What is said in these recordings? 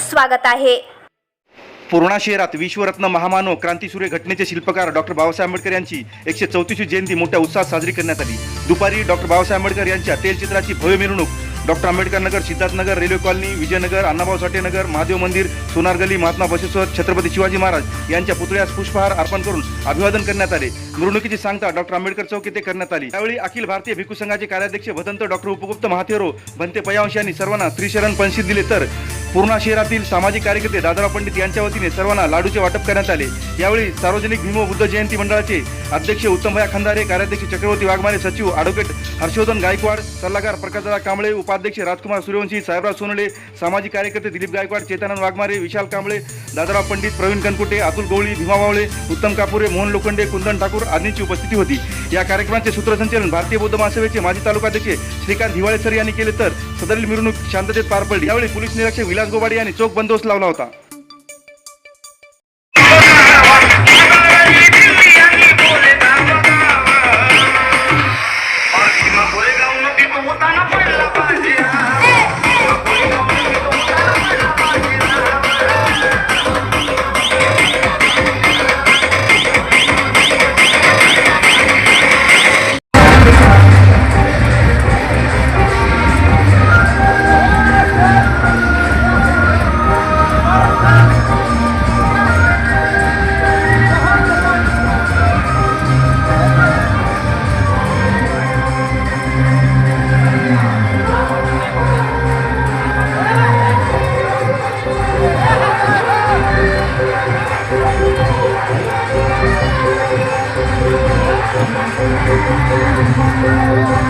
स्वागत आहे. पूर्णा शहरात विश्वरत्न महामानव क्रांतीसूर्य घटनेचे शिल्पकार डॉक्टर बाबासाहेब आंबेडकर यांची एकशे चौतीसवी जयंती मोठ्या उत्साहात साजरी करण्यात आली. दुपारी डॉक्टर बाबासाहेब आंबेडकर यांच्या तेलचित्राची भव्य मिरवणूक. Doctor Ambedkar Nagar Siddharthnagar railway colony Vijaynagar Annabhau Sathe Nagar Mahadev मंदिर सोनार गली महात्मा बसेश्वर छत्रपती शिवाजी महाराज यांच्या पुतळ्यास पुष्पहार अर्पण करून अभिवादन करण्यात आले. मिरवणुकीची सांगता डॉक्टर आंबेडकर चौक येथे करण्यात आली. त्यावेळी अखिल भारतीय भिक्खू संघाचे कार्याध्यक्ष भदंत डॉक्टर उपगुप्त महाथेरो भंते पयावंश यांनी सर्वांना त्रिशरण पंशीत दिले. तर पूर्णा शहरातील सामाजिक कार्यकर्ते दादाराव पंडित यांच्या वतीने सर्वांना लाडूचे वाटप करण्यात आले. यावेळी सार्वजनिक भीमो बुद्ध जयंती मंडळाचे अध्यक्ष उत्तमभया खंदारे कार्याध्यक्ष चक्रवर्ती वाघमारे सचिव अॅडव्होकेट हर्षवर्धन गायकवाड सल्लागार प्रकाशदादा कांबळे उपाध्यक्ष राजकुमार सूर्यवंशी साहेबराव सोनले सामाजिक कार्यकर्ते दिलीप गायकवाड चेतानंद वाघमारे विशाल कांबळे दादाराव पंडित प्रवीण कनकुटे अतुल गवळी भीमा बावळे उत्तम कापुरे मोहन लोखंडे कुंदन ठाकूर आदींची उपस्थिती होती. या कार्यक्रमाचे सूत्रसंचालन भारतीय बौद्ध महासभेचे माजी तालुकाध्यक्ष श्रीकांत हिवाळे सर यांनी केले तर सदरील मिरवणूक शांततेत पार पडली. यावेळी पोलीस निरीक्षक विलास गोबाडे यांनी चोख बंदोबस्त लावला होता.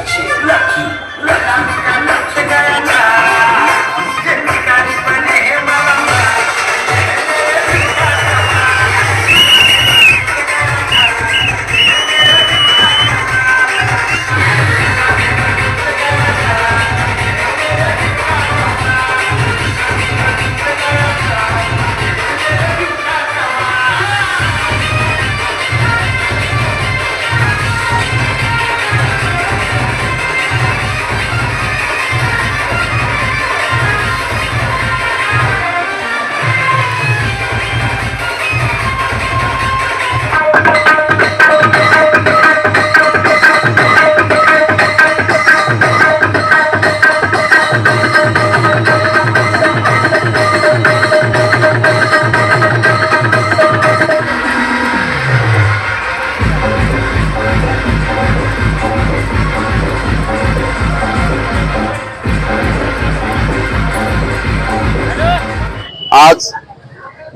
Lucky, lucky, lucky, lucky, lucky, lucky, lucky, lucky, lucky, lucky, lucky, lucky, lucky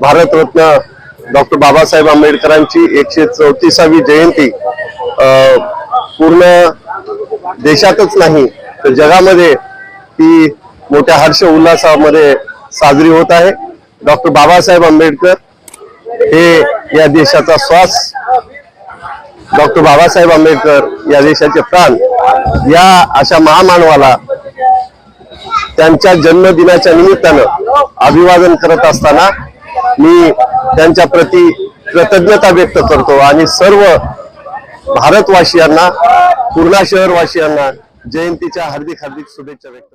Bharat Ratna doctor Babasaheb आंबेडकरांची एकशे चौतीसावी जयंती पूर्ण देशातच नाही तर जगामध्ये ती मोठ्या हर्ष उल्हासामध्ये साजरी होत आहे. डॉक्टर बाबासाहेब आंबेडकर हे या देशाचा श्वास डॉक्टर बाबासाहेब आंबेडकर या देशाचे प्राण या अशा महामानवाला त्यांच्या जन्मदिनाच्या निमित्तानं अभिवादन करत असताना मी त्यांच्या प्रती कृतज्ञता व्यक्त करतो आणि सर्व भारतवासियांना पूर्णा शहरवासियांना जयंतीच्या हार्दिक हार्दिक शुभेच्छा व्यक्त